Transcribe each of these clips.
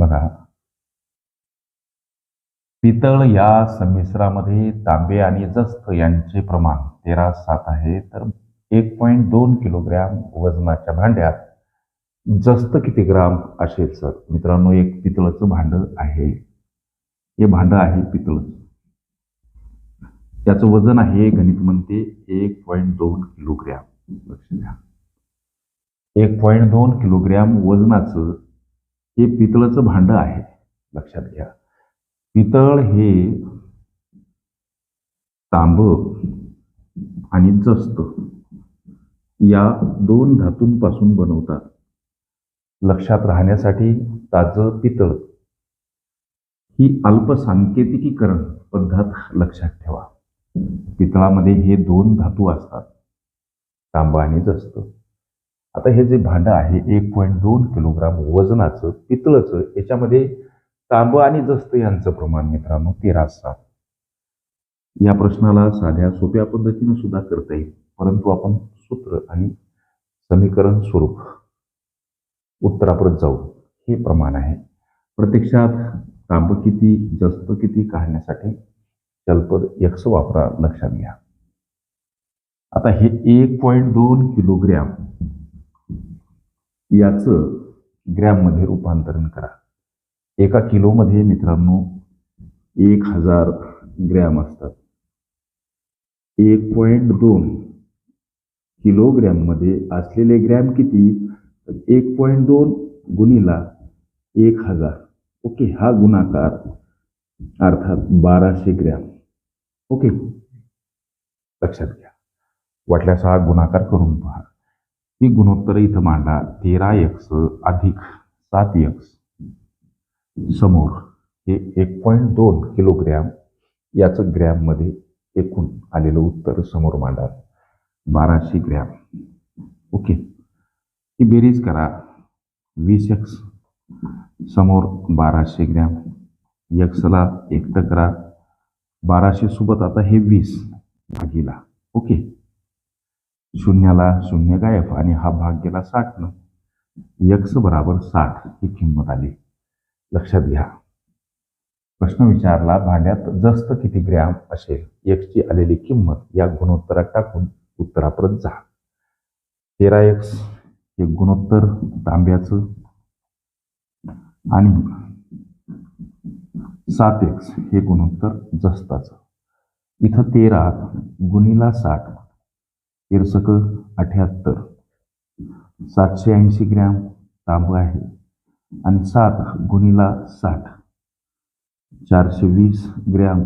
बघा. पितळ या संमिश्रामध्ये तांबे आणि जस्त यांचे प्रमाण तेरा सात आहे तर एक पॉईंट दोन किलोग्रॅम वजनाच्या भांड्यात जस्त किती ग्राम असेल सर? मित्रांनो एक पितळचं भांड आहे. हे भांड आहे पितळच त्याचं वजन आहे गणित म्हणते एक पॉईंट दोन किलोग्रॅम. लक्ष द्या. एक पॉईंट दोन किलोग्रॅम वजनाचं हे पितळचं भांड आहे. लक्षात घ्या. पितळ हे तांब आणि जस्त या दोन धातूंपासून बनवतात. लक्षात राहण्यासाठी ताजं पितळ ही अल्पसांकेतिकीकरण पद्धत लक्षात ठेवा. पितळामध्ये हे दोन धातू असतात तांब आणि जस्त. आता हे जे भांडं आहे एक पॉईंट दोन किलोग्राम वजनाचं पितळचं याच्यामध्ये तांबं आणि जस्त यांचं प्रमाण मित्रांनो तेरा सात. या प्रश्नाला साध्या सोप्या पद्धतीनं सुद्धा करता येईल. परंतु आपण सूत्र आणि समीकरण स्वरूप उत्तरापर्यंत जाऊ. हे प्रमाण आहे. प्रत्यक्षात तांब किती जस्त किती काढण्यासाठी चलपद यक्स वापरा लक्षात घ्या. आता हे एक पॉईंट दोन किलोग्रॅम याचं ग्रॅममध्ये रूपांतरण करा. एका किलोमध्ये मित्रांनो एक हजार ग्रॅम असतात. एक पॉईंट दोन किलोग्रॅममध्ये असलेले ग्रॅम किती? एक पॉईंट दोन गुणीला एक हजार. ओके हा गुणाकार अर्थात बाराशे ग्रॅम. ओके लक्षात घ्या. वाटल्यास हा गुणाकार करून पहा. ही गुणोत्तर इथं मांडा तेरा एक्स अधिक सात एक्स समोर हे एक पॉईंट दोन किलोग्रॅम याचं ग्रॅममध्ये एकूण आलेलं उत्तर समोर मांडा बाराशे ग्रॅम ओके ही बेरीज करा. वीस एक्स समोर बाराशे ग्रॅम एक्सला एकटं करा. बाराशे सोबत आता हे वीस भागीला. ओके शून्याला शून्य गायब आणि हा भाग गेला साठनं यक्स बराबर साठ ही किंमत आली. लक्षात घ्या. प्रश्न विचारला भांड्यात जस्त किती ग्रॅम असेल? एक्सची आलेली किंमत या गुणोत्तरात टाकून उत्तरापर्यंत जा. तेरा एक्स हे गुणोत्तर तांब्याचं. आणि सात एक्स हे गुणोत्तर जस्ताचं. इथं तेरा गुणिला साठ तिरसक अठ्याहत्तर. सातशे ऐंशी ग्रॅम तांबं आहे आणि सात गुणिला साठ. चारशे वीस ग्रॅम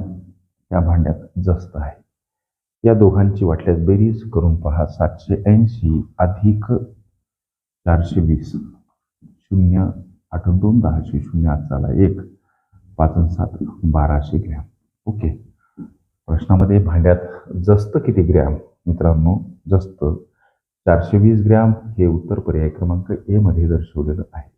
या भांड्यात जास्त आहे. या दोघांची वाटल्यास बेरीज करून पहा. सातशे ऐंशी अधिक चारशे वीस. शून्य आठ दोन दहाशे शून्य आठ झाला एक. पाच सात बाराशे ग्रॅम. ओके. प्रश्नामध्ये भांड्यात जास्त किती ग्रॅम? मित्रांनो जास्त चारशे वीस ग्रॅम हे उत्तर पर्याय क्रमांक ए मध्ये दर्शवलेलं आहे.